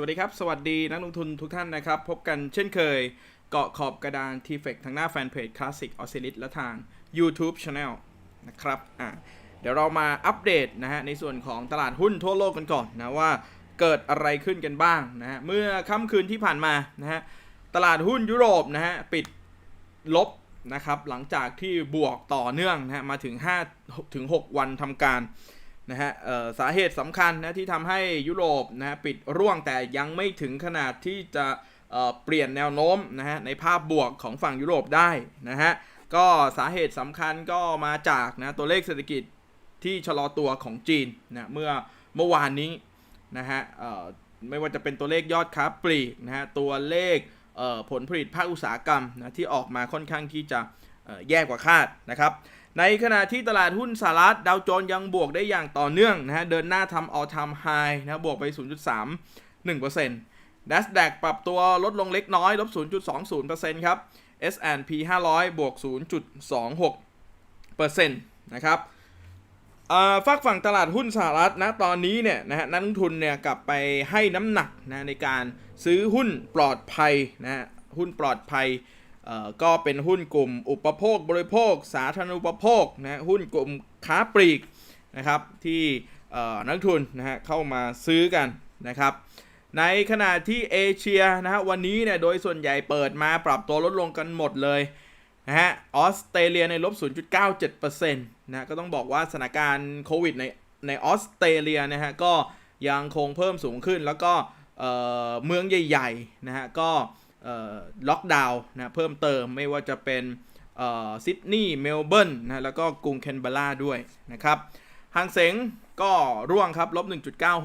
สวัสดีครับ สวัสดีนักลงทุนทุกท่านนะครับ พบกันเช่นเคย เกาะขอบกระดาน t f e c ทางหน้าแฟนเพจ Classic o s c i l l i t และทาง YouTube Channel นะครับอะเดี๋ยวเรามาอัปเดตนะฮะในส่วนของตลาดหุ้นทั่วโลกกันก่อนนะว่าเกิดอะไรขึ้นกันบ้างนะฮะเมื่อค่ำคืนที่ผ่านมานะฮะตลาดหุ้นยุโรปนะฮะปิดลบนะครับหลังจากที่บวกต่อเนื่องนะฮะมาถึง5ถึง 6 วันทำการ นะฮะเอ่อสาเหตุสำคัญนะที่ทำให้ยุโรปนะฮะปิดร่วงแต่ยังไม่ถึงขนาดที่จะเอ่อเปลี่ยนแนวโน้มนะฮะในภาพบวกของฝั่งยุโรปได้นะฮะก็สาเหตุสำคัญก็มาจากนะตัวเลขเศรษฐกิจที่ชะลอตัวของจีนนะเมื่อเมื่อวานนี้นะฮะเอ่อไม่ว่าจะเป็นตัวเลขยอดค้าปลีกนะฮะตัวเลขเอ่อผลผลิตภาคอุตสาหกรรมนะที่ออกมาค่อนข้างที่จะเอ่อแย่กว่าคาดนะครับ ในขณะที่ตลาดหุ้นสหรัฐดาวโจนส์ยังบวกได้อย่างต่อเนื่องนะฮะเดินหน้าทำ all time high นะบวกไป 0.3 1% NASDAQ ปรับตัวลดลงเล็กน้อยลบ 0.20%ครับ S&P 500 บวก 0.26%นะครับอ่าฝากฝั่งตลาดหุ้นสหรัฐนะตอนนี้เนี่ยนะฮะนักลงทุนเนี่ยกลับไปให้น้ำหนักนะในการซื้อหุ้นปลอดภัยนะฮะหุ้นปลอดภัย ก็เป็นหุ้นกลุ่มอุปโภคบริโภค สาธารณูปโภคนะหุ้นกลุ่มค้าปลีกนะครับที่นักทุนนะฮะเข้ามาซื้อกันนะครับในขณะที่เอเชียนะฮะวันนี้เนี่ยโดยส่วนใหญ่เปิดมาปรับตัวลดลงกันหมดเลยนะฮะออสเตรเลียในลบ 0.97%นะก็ต้องบอกว่าสถานการณ์โควิดในในออสเตรเลียนะฮะก็ยังคงเพิ่มสูงขึ้นแล้วก็เเมืองใหญ่ๆนะฮะก็ ล็อกดาวน์นะเพิ่มเติมไม่ว่าจะเป็นซิดนีย์เมลเบิร์นนะแล้วก็กรุงแคนเบราด้วยนะครับหางเสงก็ร่วงครับลบ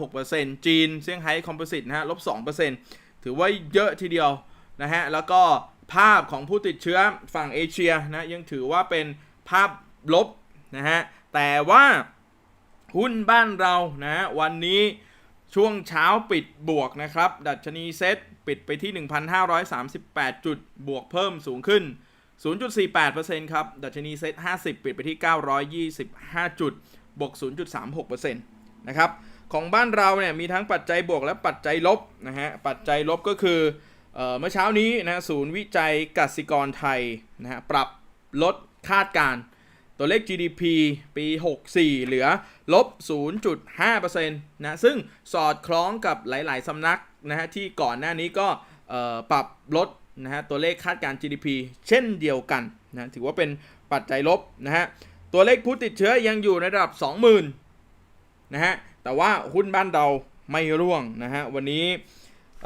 1.96%จีนเซี่ยงไฮ้คอมโพสิตนะฮะลบ 2%ถือว่าเยอะทีเดียวนะฮะแล้วก็ภาพของผู้ติดเชื้อฝั่งเอเชียนะยังถือว่าเป็นภาพลบนะฮะแต่ว่าหุ้นบ้านเรานะวันนี้ ช่วงเช้าปิดบวกนะครับ ดัชนีเซ็ตปิดไปที่ 1,538 จุด บวกเพิ่มสูงขึ้น 0.48%ครับ ดัชนีเซ็ต50 ปิดไปที่ 925 จุด บวก 0.36%นะครับ ของบ้านเราเนี่ยมีทั้งปัจจัยบวกและปัจจัยลบนะฮะ ปัจจัยลบก็คือเเมื่อเช้านี้นะศูนย์วิจัยกสิกรไทยนะฮะปรับลดคาดการณ์ ตัวเลข GDP ปี 64 เหลือลบ 0.5%นะซึ่งสอดคล้องกับหลาย ๆ สำนักนะฮะที่ก่อนหน้านี้ก็ปรับลดนะฮะตัวเลขคาดการ์ GDP เช่นเดียวกันนะถือว่าเป็นปัจจัยลบนะฮะตัวเลขผู้ติดเชื้อยังอยู่ในระดับ 20,000นะฮะแต่ว่าหุ้นบ้านเราไม่ร่วงนะฮะวันนี้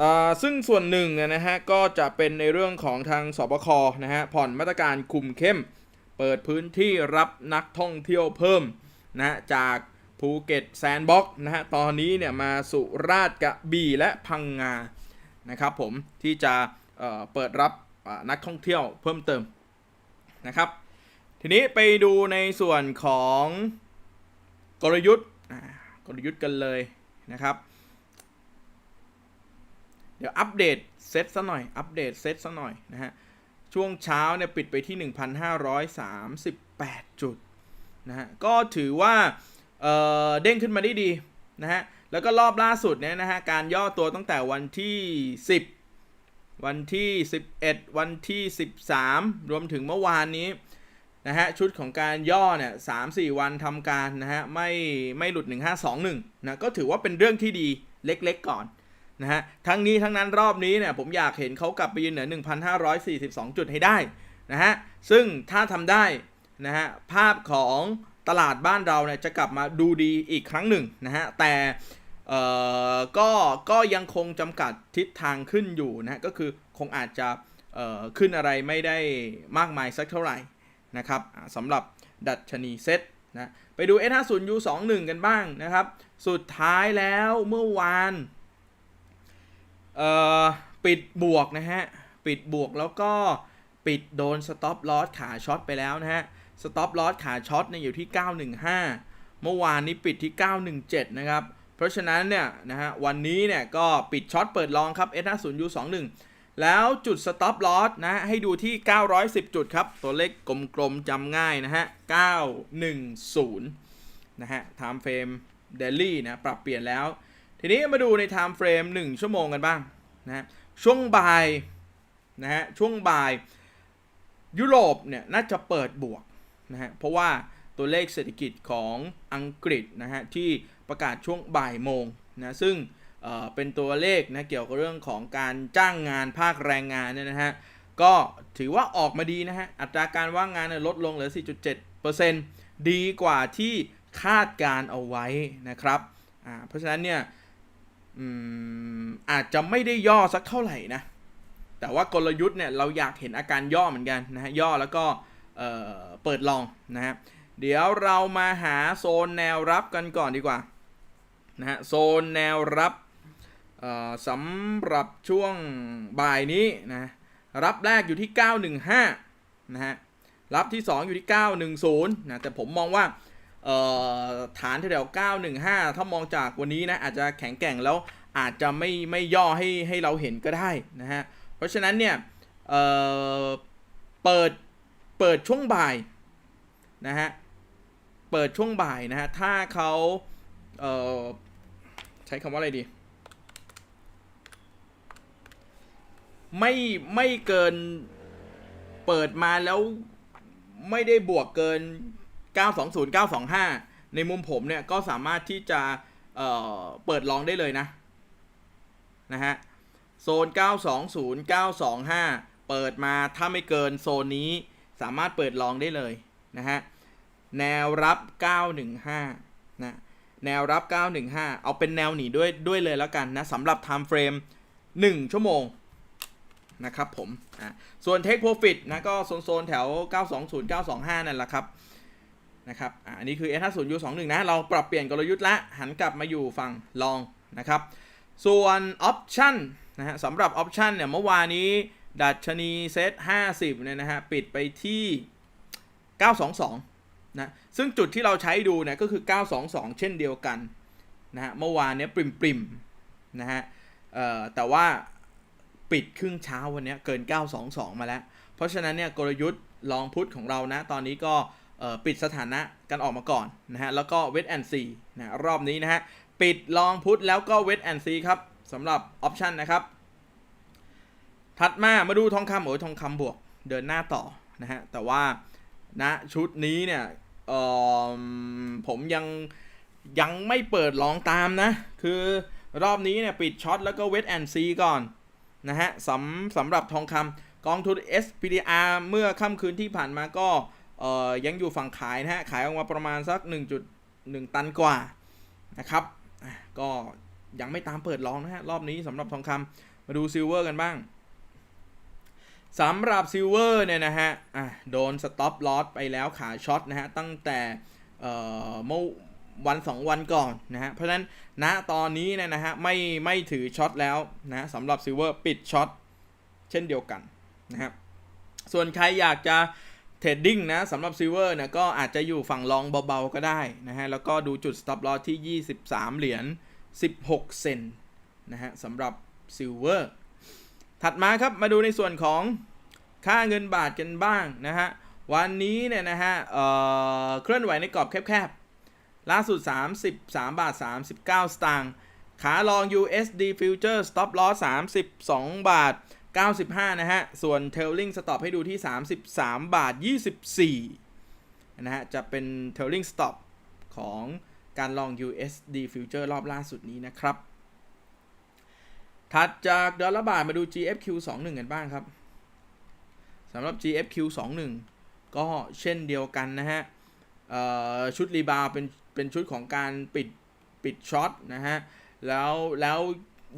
อ่าซึ่งส่วนหนึ่งเนี่ยนะฮะก็จะเป็นในเรื่องของทางสบคนะฮะผ่อนมาตรการคุมเข้ม เปิดพื้นที่รับนักท่องเที่ยวเพิ่มนะจากภูเก็ตแซนด์บ็อกนะฮะตอนนี้เนี่ยมาสุราษฎร์กระบี่และพังงานะครับผมที่จะเเปิดรับนักท่องเที่ยวเพิ่มเติมนะครับทีนี้ไปดูในส่วนของกลยุทธ์กลยุทธ์กันเลยนะครับ เดี๋ยวอัปเดตเซตซะหน่อย อัปเดตเซตซะหน่อยนะฮะ ช่วงเช้าเนี่ยปิดไปที่ 1,538 จุดนะฮะ ก็ถือว่าเเด้งขึ้นมาได้ดีนะฮะ แล้วก็รอบล่าสุดเนี่ยนะฮะ การย่อตัวตั้งแต่วันที่ 10 วันที่ 11 วันที่ 13 รวมถึงเมื่อวานนี้นะฮะ ชุดของการย่อเนี่ย3-4วันทำการนะฮะ ไม่ไม่หลุด 1521นะ ก็ถือว่าเป็นเรื่องที่ดีเล็กๆก่อน นะฮะทั้งนี้ทั้งนั้นรอบนี้เนี่ยผมอยากเห็นเขากลับไปยืนเหนือ 1,542 จุดให้ได้นะฮะซึ่งถ้าทำได้นะฮะภาพของตลาดบ้านเราเนี่ยจะกลับมาดูดีอีกครั้งหนึ่งนะฮะแต่เอ่อก็ก็ยังคงจำกัดทิศทางขึ้นอยู่นะฮะก็คือคงอาจจะเอ่อขึ้นอะไรไม่ได้มากมายสักเท่าไหร่นะครับสำหรับดัชนีเซ็ตนะไปดู S50U21 กันบ้างนะครับ สุดท้ายแล้วเมื่อวาน เอ่อปิดบวกนะฮะ ปิดบวกแล้วก็ปิดโดนสต็อปลอสขาช็อตไปแล้วนะฮะสต็อปลอสขาช็อตเนี่ยอยู่ที่ 915 เมื่อวานนี้ปิดที่ 917 นะครับ เพราะฉะนั้นเนี่ยนะฮะวันนี้เนี่ยก็ปิดช็อตเปิดลองครับ S50U21 แล้วจุดสต็อปลอสนะ ให้ดูที่ 910 จุดครับ ตัวเลขกลมๆจำง่ายนะฮะ 910 นะฮะ time frame daily นะ ปรับเปลี่ยนแล้ว ทีนี้มาดูใน time frame 1ชั่วโมงกันบ้างนะช่วงบ่ายนะฮะช่วงบ่ายยุโรปเนี่ยน่าจะเปิดบวกนะฮะเพราะว่าตัวเลขเศรษฐกิจของอังกฤษนะฮะที่ประกาศช่วงบ่ายโมงนะซึ่งเเป็นตัวเลขนะเกี่ยวกับเรื่องของการจ้างงานภาคแรงงานเนี่ยนะฮะก็ถือว่าออกมาดีนะฮะอัตราการว่างงานลดลงเหลือ 4.7%ดีกว่าที่คาดการเอาไว้นะครับเพราะฉะนั้นเนี่ย อืมอาจจะไม่ได้ย่อสักเท่าไหร่นะ แต่ว่ากลยุทธ์เนี่ยเราอยากเห็นอาการย่อเหมือนกันนะฮะย่อแล้วก็เเปิดลองนะฮะเดี๋ยวเรามาหาโซนแนวรับกันก่อนดีกว่านะฮะโซนแนวรับสำหรับช่วงบ่ายนี้นะรับแรกอยู่ที่ 915นะฮะรับที่ 2 อยู่ที่ 910นะแต่ผมมองว่า ฐานแถวๆ915 ถ้ามองจากวันนี้นะอาจจะแข็งแกร่งแล้วอาจจะไม่ไม่ย่อให้ให้เราเห็นก็ได้นะฮะ เพราะฉะนั้นเนี่ยเเปิดเปิดช่วงบ่ายนะฮะ เปิดช่วงบ่ายนะฮะ ถ้าเขาเใช้คำว่าอะไรดี ไม่ไม่เกินเปิดมาแล้วไม่ได้บวกเกิน 920 925 ในมุมผมเนี่ยก็สามารถที่จะเเปิดลองได้เลยนะนะฮะโซน 920 925 เปิดมาถ้าไม่เกินโซนนี้สามารถเปิดลองได้เลยนะฮะแนวรับ 915 นะแนวรับ 915 เอาเป็นแนวหนีด้วยด้วยเลยแล้วกันนะสำหรับ time frame 1 ชั่วโมงนะครับผมอะส่วน Take Profit นะก็โซนโซน ๆ แถว 920 925 นั่นแหละครับ นะครับอันนี้คือ S50 U21 นะ เราปรับเปลี่ยนกลยุทธ์ละ หันกลับมาอยู่ฝั่งลองนะครับ ส่วน Option นะฮะสำหรับ Option เนี่ยเมื่อวานนี้ดัชนีเซ็ต50 เนี่ยนะฮะ ปิดไปที่ 922 นะ ซึ่งจุดที่เราใช้ดูเนี่ยก็คือ 922 เช่นเดียวกันนะฮะ เมื่อวานเนี้ยปริมปริมนะฮะเอ่อแต่ว่าปิดครึ่งเช้าวันเนี้ยเกิน 922 มาแล้ว เพราะฉะนั้นเนี่ยกลยุทธ์ลองพุทธของเรานะ ตอนนี้ก็ ปิดสถานะกันออกมาก่อนนะฮะแล้วก็เวทแอนซีนะรอบนี้นะฮะปิดลองพุทแล้วก็เวทแอนซีครับสำหรับออปชันนะครับ ถัดมามาดูทองคำโอ้ยทองคำบวกเดินหน้าต่อนะฮะแต่ว่าณชุดนี้เนี่ยเออผมยังยังไม่เปิดลองตามนะ คือรอบนี้เนี่ยปิดช็อตแล้วก็เวทแอนซีก่อนนะฮะสำสำหรับทองคำกองทุน SPDR เมื่อค่ำคืนที่ผ่านมาก็ เอ่อยังอยู่ฝั่งขายนะฮะ ขายออกมาประมาณสัก 1.1 ตันกว่านะครับ ก็ยังไม่ตามเปิดลองนะฮะ รอบนี้สำหรับทองคำมาดูซิลเวอร์กันบ้างสำหรับซิลเวอร์เนี่ยนะฮะะโดนสต็อปลอสไปแล้วขาช็อตนะฮะ ตั้งแต่เมื่อวัน2วันก่อนนะฮะ เพราะฉะนั้นณตอนนี้เนี่ยนะฮะ ไม่ไม่ถือช็อตแล้วนะสำหรับซิลเวอร์ปิดช็อตเช่นเดียวกันนะครับ ส่วนใครอยากจะ เทรดดิ้งนะสำหรับซิลเวอร์เนี่ยก็อาจจะอยู่ฝั่งลองเบาๆก็ได้นะฮะ แล้วก็ดูจุด stop loss ที่ 23 เหรียญ 16 เซนนะฮะสำหรับซิลเวอร์ถัดมาครับมาดูในส่วนของค่าเงินบาทกันบ้างนะฮะ วันนี้เนี่ยนะฮะเอ่อเคลื่อนไหวในกรอบแคบๆ ล่าสุด 33 บาท 39 สตางค์ขาลอง USD Future Stop Loss 32 บาท 95 นะฮะ ส่วน Trailing Stop ให้ดูที่ 33 บาท 24 นะฮะ จะเป็น Trailing Stop ของการลอง USD Future รอบล่าสุดนี้นะครับ ถัดจากดอลลาร์บาทมาดู GFQ 21 กันบ้างครับ สำหรับ GFQ 21 ก็เช่นเดียวกันนะฮะชุดรีบาวเป็นเป็นชุดของการปิดปิดช็อตนะฮะ แล้วแล้ว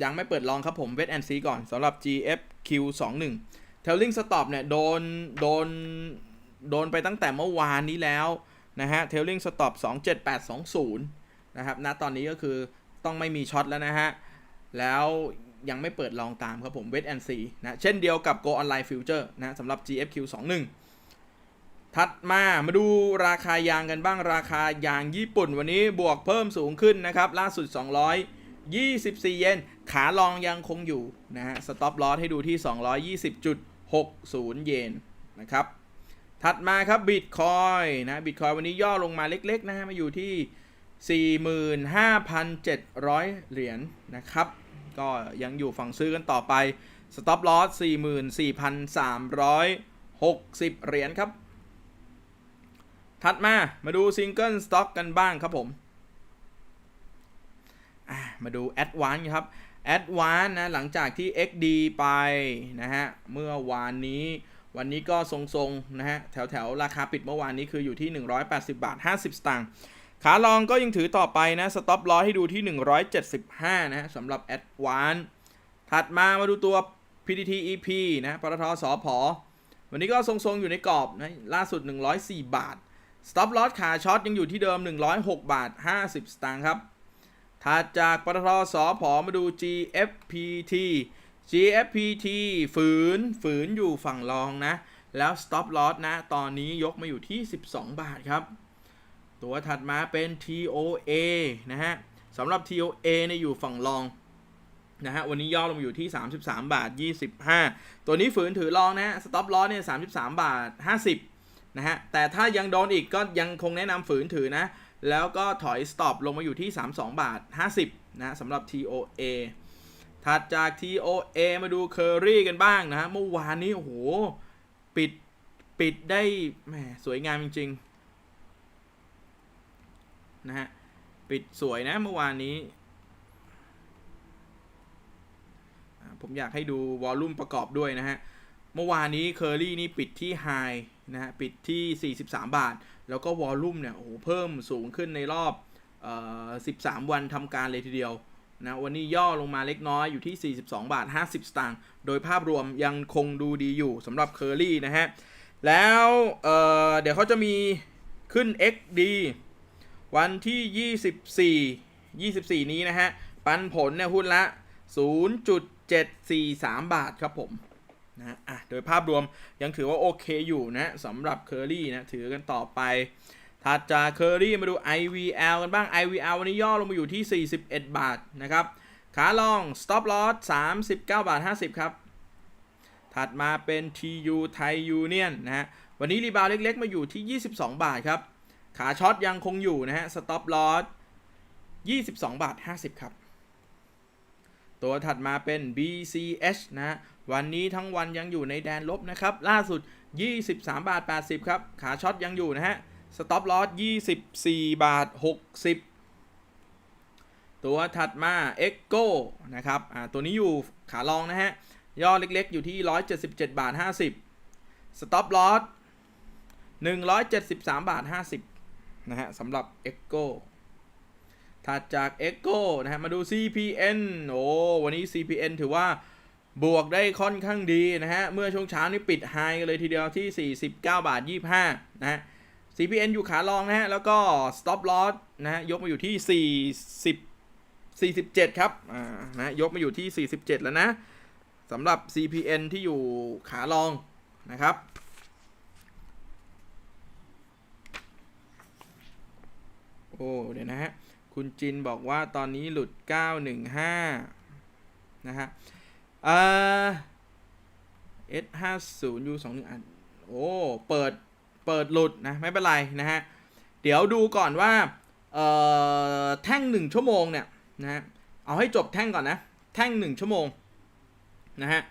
ยังไม่เปิดลองครับผมเวทแอนซีก่อนสำหรับ GFQ 21 Trailing Stop เนี่ยโดนโดนโดนไปตั้งแต่เมื่อวานนี้แล้วนะฮะ Trailing Stop 27820 นะครับณตอนนี้ก็คือต้องไม่มีช็อตแล้วนะฮะ แล้วยังไม่เปิดลองตามครับผมเวทแอนซีนะเช่นเดียวกับ Go Online Future นะสำหรับ GFQ 21 ถัดมามาดูราคายางกันบ้างราคายางญี่ปุ่น วันนี้บวกเพิ่มสูงขึ้นนะครับ ล่าสุด 224 เยน ขาลองยังคงอยู่นะฮะสต็อปลอสให้ดูที่ 220.60 เยนนะครับ ถัดมาครับบิตคอยนะบิตคอยวันนี้ย่อลงมาเล็กๆนะฮะมาอยู่ที่ 45,700 เหรียญนะครับ ก็ยังอยู่ฝั่งซื้อกันต่อไป stop loss 44,360 เหรียญครับ ถัดมามาดูซิงเกิลสต็อกกันบ้างครับผมมาดู Advance ครับ Advance นะหลังจากที่ XD ไปนะฮะเมื่อวานนี้ วันนี้ก็ทรงๆนะฮะแถวๆ ราคาปิดเมื่อวานนี้คืออยู่ที่ 180 บาท 50 สตางค์ขาลองก็ยังถือต่อไปนะ Stop Loss ให้ดูที่ 175 นะฮะสำหรับ Advance ถัดมามาดูตัว PTT EP นะปตทสอพอวันนี้ก็ทรงๆ อยู่ในกรอบนะล่าสุด 104 บาท Stop Loss ขาช็อตยังอยู่ที่เดิม 106 บาท 50 สตางค์ครับ ถัดจากปตทสอพอมาดู GFPT GFPT ฝืนฝืนอยู่ฝั่งรองนะ แล้ว Stop Loss นะ ตอนนี้ยกมาอยู่ที่ 12 บาทครับ ตัวถัดมาเป็น TOA นะฮะสำหรับ TOA เนี่ยอยู่ฝั่งรองนะฮะวันนี้ย่อลงมาอยู่ที่ 33 บาท 25 ตัวนี้ฝืนถือรองนะฮะ Stop Loss เนี่ย33 บาท 50 นะฮะ แต่ถ้ายังโดนอีกก็ยังคงแนะนำฝืนถือนะ แล้วก็ถอย stop ลงมาอยู่ที่ 32 บาท 50 นะสำหรับ TOA ถัดจาก TOA มาดู Curry กันบ้างนะฮะ เมื่อวานนี้ โอ้โห ปิด ปิดได้แหมสวยงามจริง ๆ นะฮะ ปิดสวยนะเมื่อวานนี้ ผมอยากให้ดูวอลลุ่มประกอบด้วยนะฮะ เมื่อวานนี้เคอรี่นี่ปิดที่ไฮนะฮะ ปิดที่ 43 บาท แล้วก็วอลลุ่มเนี่ยโอ้โหเพิ่มสูงขึ้นในรอบออ13 วันทำการเลยทีเดียวนะวันนี้ย่อลงมาเล็กน้อยอยู่ที่ 42 บาท 50 สตางค์โดยภาพรวมยังคงดูดีอยู่สำหรับเคอรี่นะฮะ แล้วเเดี๋ยวเขาจะมีขึ้น XD วันที่ 24 24 นี้นะฮะ ปันผลเนี่ยหุ้นละ 0.743 บาทครับผม นะอะโดยภาพรวมยังถือว่าโอเคอยู่นะสำหรับเคอรี่นะถือกันต่อไปถัดจากเคอรี่มาดู IVL กันบ้าง IVL วันนี้ย่อลงมาอยู่ที่ 41 บาทนะครับขาลอง stop loss 39 บาท 50 ครับ ถัดมาเป็น TU ไทยยูเนียนนะฮะวันนี้รีบาวเล็กๆ มาอยู่ที่ 22 บาทครับ ขาช็อตยังคงอยู่นะฮะ stop loss 22 บาท 50 ครับ ตัวถัดมาเป็น BCH นะฮะ วันนี้ทั้งวันยังอยู่ในแดนลบนะครับ ล่าสุด 23 บาท 80 ครับ ขาช็อตยังอยู่นะฮะ stop loss 24 บาท 60 ตัวถัดมา Echo นะครับอ่าตัวนี้อยู่ขาลองนะฮะ ย่อเล็กๆ อยู่ที่ 177 บาท 50 stop loss 173 บาท 50 นะฮะสำหรับ Echo ถัดจาก Echo นะฮะ มาดู CPN โอ้ วันนี้ CPN ถือว่า บวกได้ค่อนข้างดีนะฮะ เมื่อช่วงเช้านี้ปิดไฮกันเลยทีเดียวที่ 49 บาท 25 นะฮะ CPN อยู่ขาลองนะฮะ แล้วก็ stop loss นะฮะ ยกมาอยู่ที่ 40 47 ครับอ่านะยกมาอยู่ที่ 47 แล้วนะสำหรับ CPN ที่อยู่ขาลองนะครับโอ้เดี๋ยวนะฮะ คุณจินบอกว่าตอนนี้หลุด 915 นะฮะ เอ่อ S50 U21 อันโอ้ เปิด เปิดหลุดนะ ไม่เป็นไรนะฮะ เดี๋ยวดูก่อนว่า เอ่อ แท่ง 1 ชั่วโมงเนี่ยนะฮะ เอาให้จบแท่งก่อนนะ แท่ง 1 ชั่วโมงนะฮะ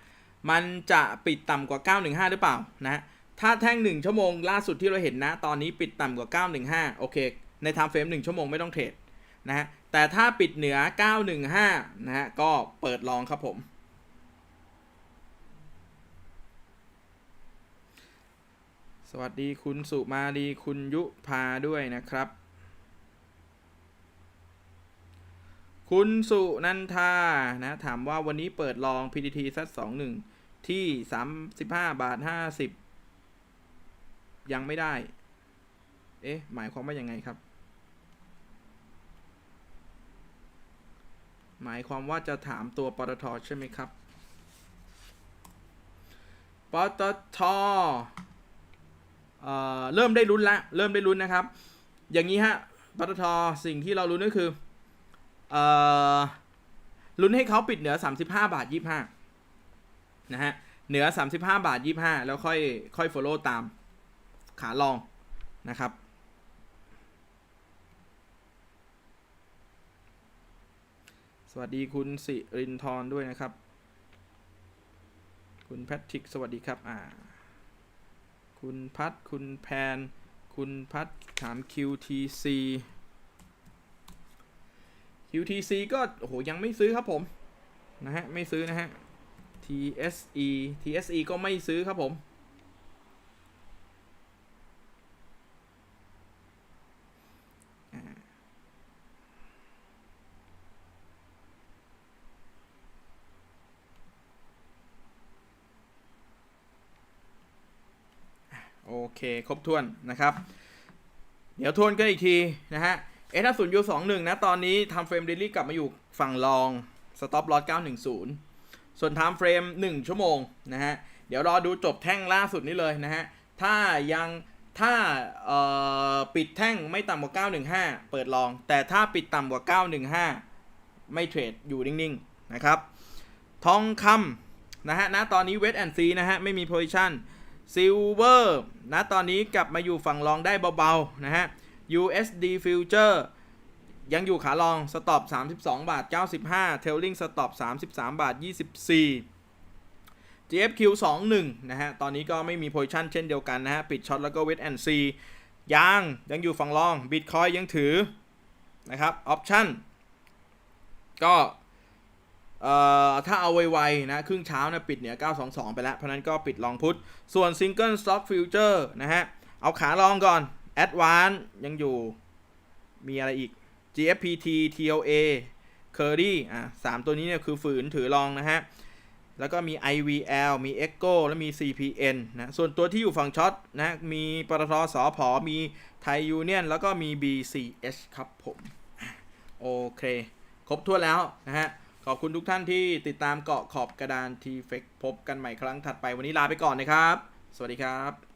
มันจะปิดต่ำกว่า 915 หรือเปล่านะฮะถ้าแท่ง 1 ชั่วโมงล่าสุดที่เราเห็นนะ ตอนนี้ปิดต่ำกว่า 915 โอเค ใน time frame 1ชั่วโมงไม่ต้องเทรดนะฮะ แต่ถ้าปิดเหนือ 915 นะฮะ ก็เปิดลองครับผม สวัสดีคุณสุมาลีคุณยุพาด้วยนะครับ คุณสุนันทานะ ถามว่าวันนี้เปิดลอง PTT ซัด21ที่ 35 บาท 50 ยังไม่ได้ เอ๊ะ หมายความว่ายังไงครับ หมายความว่าจะถามตัวปตทใช่ไหมครับ ปตท เอ่อเริ่มได้ลุ้นละเริ่มได้ลุ้นนะครับ อย่างนี้ฮะปตทสิ่งที่เราลุ้นก็คือเอ่อลุ้นให้เขาปิดเหนือ 35 บาท 25 นะฮะ เหนือ 35 บาท 25 แล้วค่อยค่อย follow ตามขาลองนะครับ สวัสดีคุณสิรินทร์ด้วยนะครับ คุณแพทริก สวัสดีครับ อ่า คุณพัดคุณแพน คุณพัดถาม QTC QTC ก็โอ้โหยังไม่ซื้อครับผม นะฮะ ไม่ซื้อนะฮะ TSE TSE ก็ไม่ซื้อครับผม เค ครบถ้วนนะครับ เดี๋ยวทวนกันอีกทีนะฮะเอถ้าศูนย์ยูสองหนึ่งนะ ตอนนี้ทำเฟรมเดลี่กลับมาอยู่ฝั่งรองสต็อปลอส910ส่วนไทม์เฟรม1ชั่วโมงนะฮะ เดี๋ยวรอดูจบแท่งล่าสุดนี้เลยนะฮะ ถ้ายังถ้าปิดแท่งไม่ต่ำกว่า 915 เปิดลอง แต่ถ้าปิดต่ำกว่า 915 ไม่เทรดอยู่นิ่งๆ นะครับ ทองคำนะฮะณตอนนี้เวทแอนซีนะฮะ ไม่มีโพซิชั่น ซิลเวอร์นะตอนนี้กลับมาอยู่ฝั่งรองได้เบาๆนะฮะ USD Future ยังอยู่ขาลองสต็อป32 บาท 95 เทลลิงสต็อป33 บาท 24 GFQ 21 นะฮะ ตอนนี้ก็ไม่มีโพซิชันเช่นเดียวกันนะฮะ ปิดช็อตแล้วก็เวทแอนซียังยังอยู่ฝั่งรอง Bitcoin ยังถือนะครับออปชั่นก็ เอ่อถ้าเอาไวๆนะครึ่งเช้านะปิดเนี่ย922 ไปแล้ว เพราะนั้นก็ปิดลองพุทส่วน Single Stock Future นะฮะ เอาขาลองก่อน Advance ยังอยู่มีอะไรอีก GFPT TLA Curry อะสามตัวนี้เนี่ยคือฝืนถือลองนะฮะ แล้วก็มี IVL มี Echo และมี CPN นะส่วนตัวที่อยู่ฝั่งช็อตนะมีปตทสอพอมีไทยยูเนียนแล้วก็มี BCH ครับผม โอเค ครบถ้วแล้วนะฮะ ขอบคุณทุกท่านที่ติดตามเกาะขอบกระดานทีเฟกพบกันใหม่ครั้งถัดไปวันนี้ลาไปก่อนนะครับ สวัสดีครับ